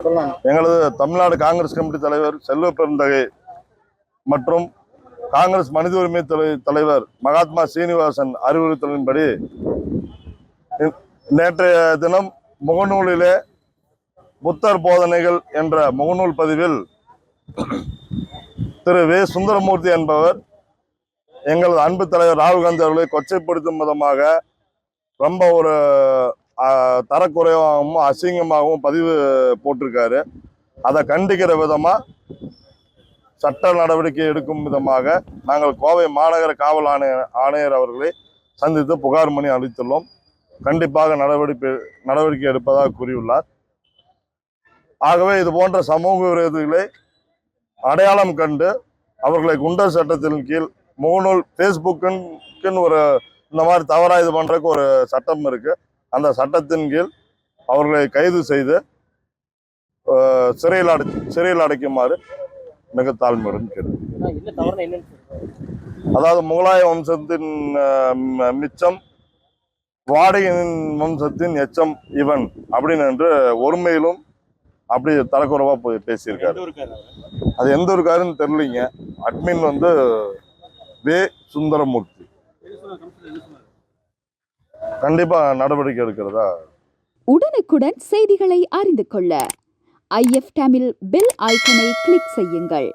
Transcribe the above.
எங்களது தமிழ்நாடு காங்கிரஸ் கமிட்டி தலைவர் செல்வ பெருந்தகை மற்றும் காங்கிரஸ் மனித உரிமை தலைவர் மகாத்மா சீனிவாசன் அறிவுறுத்தலின்படி நேற்றைய தினம் முகநூலிலே புத்தர் போதனைகள் என்ற முகநூல் பதிவில் திரு வே. சுந்தரமூர்த்தி என்பவர் எங்களது அன்பு தலைவர் ராகுல் காந்தி அவர்களை கொச்சைப்படுத்தும் விதமாக ரொம்ப ஒரு தரக்குறைவாகவும் அசிங்கமாகவும் பதிவு போட்டிருக்காரு. அதை கண்டிக்கிற விதமாக சட்ட நடவடிக்கை எடுக்கும் விதமாக நாங்கள் கோவை மாநகர காவல் ஆணையர் ஆணையர் அவர்களை சந்தித்து புகார் மணி அளித்துள்ளோம். கண்டிப்பாக நடவடிக்கை நடவடிக்கை எடுப்பதாக கூறியுள்ளார். ஆகவே இது போன்ற சமூக விரோதிகளை அடையாளம் கண்டு அவர்களை குண்டர் சட்டத்தின் கீழ் முகநூல் ஃபேஸ்புக்குன்னு ஒரு இந்த மாதிரி தவறாக இது பண்ணுறதுக்கு ஒரு சட்டம் இருக்குது அந்த சட்டத்தின் கீழ் அவர்களை கைது செய்து சிறையில் அடை சிறையில் அடைக்குமாறு மிக தாழ்மையுடன் கேட்டு. அதாவது முகலாய வம்சத்தின் மிச்சம் வாடகையின் வம்சத்தின் எச்சம் இவன் அப்படின்னு என்று ஒருமையிலும் அப்படி தரக்குறைவா போய் பேசியிருக்காரு? அது எந்த ஒரு காருன்னு தெரியலீங்க. அட்மின் வந்து வே. சுந்தரமூர்த்தி. கண்டிப்பா நடவடிக்கை எடுக்கிறதா? உடனுக்குடன் செய்திகளை அறிந்து கொள்ள. ஐஎஃப் தமிழ் பெல் ஐக்கனை கிளிக் செய்யுங்கள்.